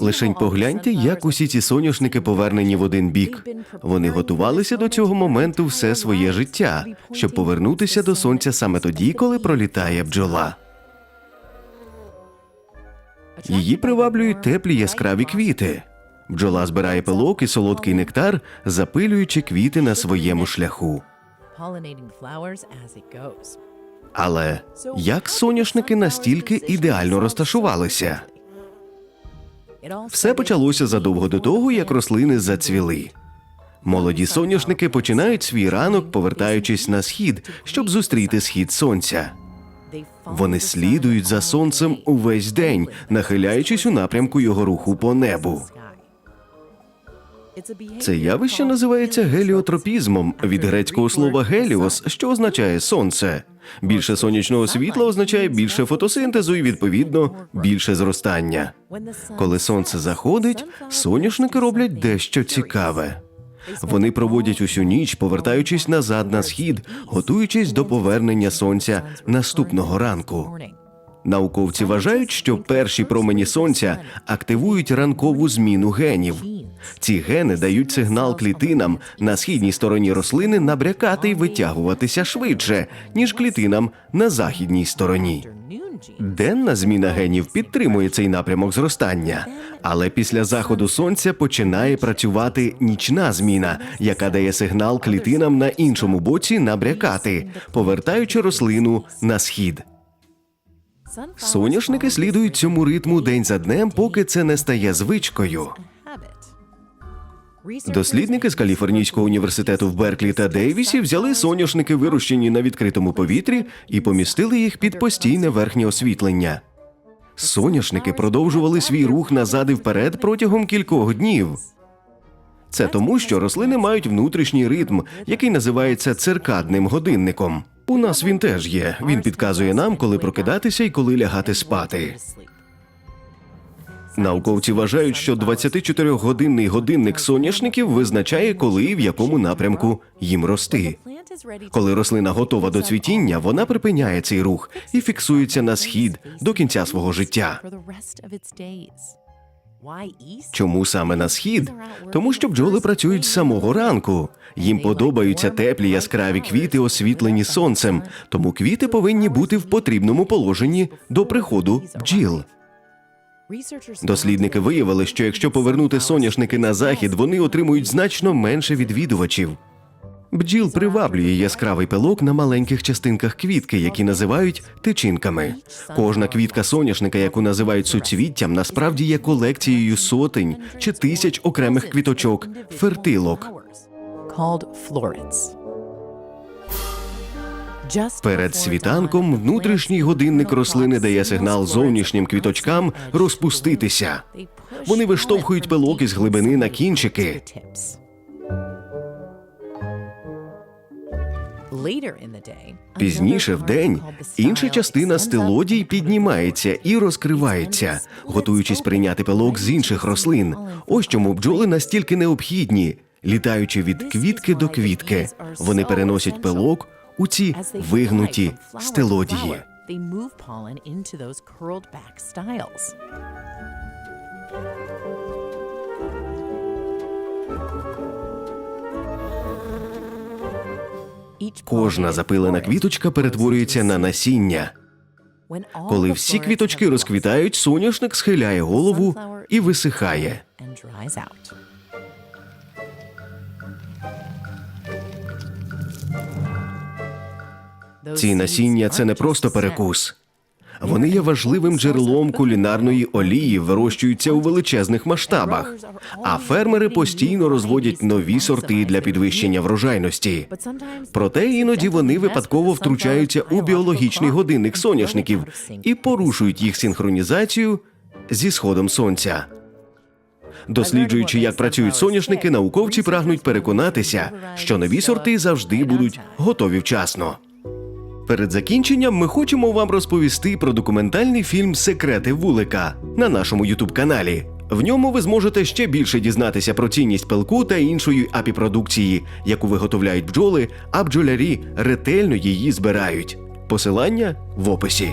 Лишень погляньте, як усі ці соняшники повернені в один бік. Вони готувалися до цього моменту все своє життя, щоб повернутися до сонця саме тоді, коли пролітає бджола. Її приваблюють теплі яскраві квіти. Бджола збирає пилок і солодкий нектар, запилюючи квіти на своєму шляху. Але як соняшники настільки ідеально розташувалися? Все почалося задовго до того, як рослини зацвіли. Молоді соняшники починають свій ранок, повертаючись на схід, щоб зустріти схід сонця. Вони слідують за сонцем увесь день, нахиляючись у напрямку його руху по небу. Це явище називається геліотропізмом від грецького слова геліос, що означає сонце. Більше сонячного світла означає більше фотосинтезу і відповідно більше зростання. Коли сонце заходить, соняшники роблять дещо цікаве. Вони проводять усю ніч, повертаючись назад на схід, готуючись до повернення сонця наступного ранку. Науковці вважають, що перші промені сонця активують ранкову зміну генів. Ці гени дають сигнал клітинам на східній стороні рослини набрякати і витягуватися швидше, ніж клітинам на західній стороні. Денна зміна генів підтримує цей напрямок зростання, але після заходу сонця починає працювати нічна зміна, яка дає сигнал клітинам на іншому боці набрякати, повертаючи рослину на схід. Соняшники слідують цьому ритму день за днем, поки це не стає звичкою. Дослідники з Каліфорнійського університету в Берклі та Дейвісі взяли соняшники, вирощені на відкритому повітрі, і помістили їх під постійне верхнє освітлення. Соняшники продовжували свій рух назад і вперед протягом кількох днів. Це тому, що рослини мають внутрішній ритм, який називається циркадним годинником. У нас він теж є. Він підказує нам, коли прокидатися і коли лягати спати. Науковці вважають, що 24-годинний годинник соняшників визначає, коли і в якому напрямку їм рости. Коли рослина готова до цвітіння, вона припиняє цей рух і фіксується на схід до кінця свого життя. Чому саме на схід? Тому що бджоли працюють з самого ранку. Їм подобаються теплі яскраві квіти, освітлені сонцем, тому квіти повинні бути в потрібному положенні до приходу бджіл. Дослідники виявили, що якщо повернути соняшники на захід, вони отримують значно менше відвідувачів. Бджіл приваблює яскравий пилок на маленьких частинках квітки, які називають тичинками. Кожна квітка соняшника, яку називають суцвіттям, насправді є колекцією сотень чи тисяч окремих квіточок, фертилок. Перед світанком внутрішній годинник рослини дає сигнал зовнішнім квіточкам розпуститися. Вони виштовхують пилок із глибини на кінчики. Пізніше в день інша частина стелодій піднімається і розкривається, готуючись прийняти пилок з інших рослин. Ось чому бджоли настільки необхідні. Літаючи від квітки до квітки, вони переносять пилок у ці вигнуті стелодії. They move pollen into those curled back styles. Кожна запилена квіточка перетворюється на насіння. Коли всі квіточки розквітають, соняшник схиляє голову і висихає. Ці насіння це не просто перекус. Вони є важливим джерелом кулінарної олії, вирощуються у величезних масштабах. А фермери постійно розводять нові сорти для підвищення врожайності. Проте іноді вони випадково втручаються у біологічний годинник соняшників і порушують їх синхронізацію зі сходом сонця. Досліджуючи, як працюють соняшники, науковці прагнуть переконатися, що нові сорти завжди будуть готові вчасно. Перед закінченням ми хочемо вам розповісти про документальний фільм Секрети вулика на нашому Ютуб каналі. В ньому ви зможете ще більше дізнатися про цінність пилку та іншої апіпродукції, яку виготовляють бджоли, а бджолярі ретельно її збирають. Посилання в описі.